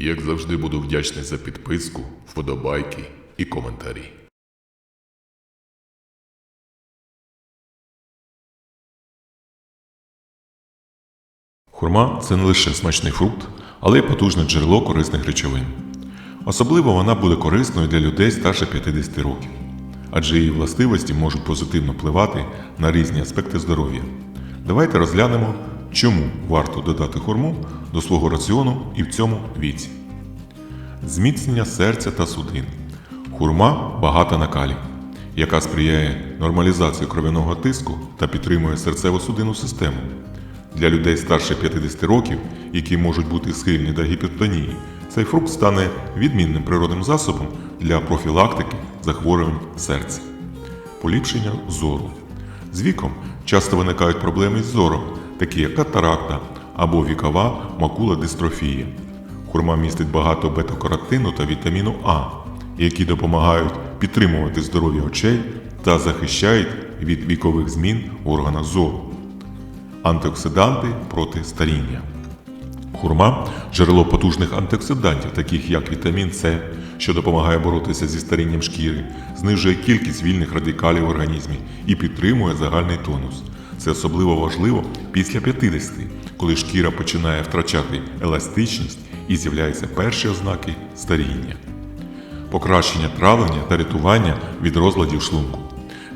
Як завжди буду вдячний за підписку, вподобайки і коментарі. Хурма це не лише смачний фрукт, але й потужне джерело корисних речовин. Особливо вона буде корисною для людей старше 50 років, адже її властивості можуть позитивно впливати на різні аспекти здоров'я. Давайте розглянемо, чому варто додати хурму до свого раціону і в цьому віці. Зміцнення серця та судин. Хурма багата на калій, яка сприяє нормалізації кров'яного тиску та підтримує серцево-судинну систему. Для людей старше 50 років, які можуть бути схильні до гіпертонії, цей фрукт стане відмінним природним засобом для профілактики захворювань серця. Поліпшення зору. З віком часто виникають проблеми з зором, такі як катаракта або вікова макулодистрофія. Хурма містить багато бета-каротину та вітаміну А, які допомагають підтримувати здоров'я очей та захищають від вікових змін в органах зору. Антиоксиданти проти старіння. Хурма джерело потужних антиоксидантів, таких як вітамін С, що допомагає боротися зі старінням шкіри, знижує кількість вільних радикалів в організмі і підтримує загальний тонус. Це особливо важливо після 50, коли шкіра починає втрачати еластичність і з'являються перші ознаки старіння. Покращення травлення та рятування від розладів шлунку.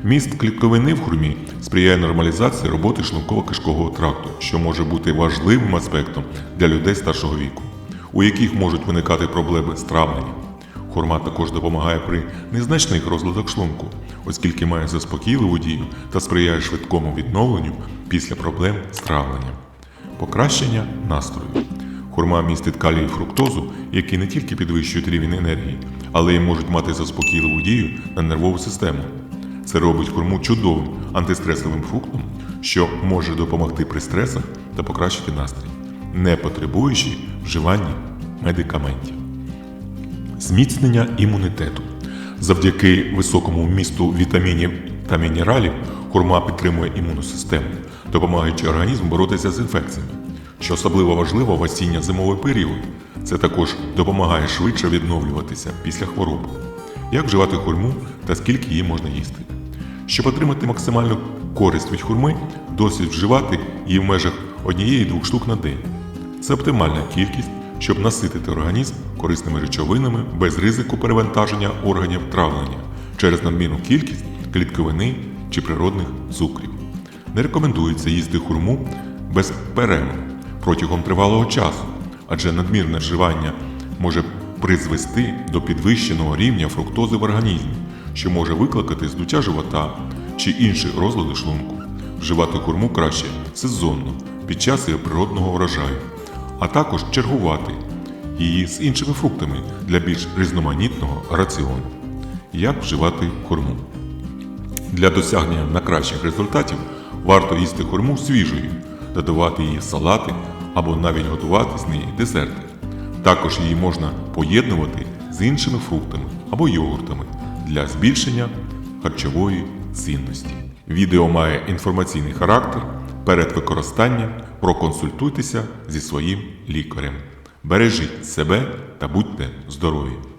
Міст клітковини в хурмі сприяє нормалізації роботи шлунково-кишкового тракту, що може бути важливим аспектом для людей старшого віку, у яких можуть виникати проблеми з травленням. Хурма також допомагає при незначних розладах шлунку, оскільки має заспокійливу дію та сприяє швидкому відновленню після проблем з травленням. Покращення настрою. Хурма містить калій і фруктозу, які не тільки підвищують рівень енергії, але й можуть мати заспокійливу дію на нервову систему. Це робить хурму чудовим антистресовим фруктом, що може допомогти при стресах та покращити настрій, не потребуючи вживання медикаментів. Зміцнення імунітету. Завдяки високому вмісту вітамінів та мінералів хурма підтримує імунну систему, допомагаючи організму боротися з інфекціями. Що особливо важливо в осінньо-зимовий період, це також допомагає швидше відновлюватися після хвороб. Як вживати хурму та скільки її можна їсти? Щоб отримати максимальну користь від хурми, досить вживати її в межах однієї-двох штук на день. Це оптимальна кількість, щоб наситити організм корисними речовинами без ризику перевантаження органів травлення через надмірну кількість клітковини чи природних цукрів. Не рекомендується їсти хурму без перерви протягом тривалого часу, адже надмірне вживання може призвести до підвищеного рівня фруктози в організмі, що може викликати здуття живота чи інші розлади шлунку. Вживати хурму краще сезонно під час її природного врожаю, а також чергувати її з іншими фруктами для більш різноманітного раціону. Як вживати хурму? Для досягнення на кращих результатів варто їсти хурму свіжою, додавати її в салати або навіть готувати з неї десерти. Також її можна поєднувати з іншими фруктами або йогуртами для збільшення харчової цінності. Відео має інформаційний характер. Перед використанням проконсультуйтеся зі своїм лікарем. Бережіть себе та будьте здорові!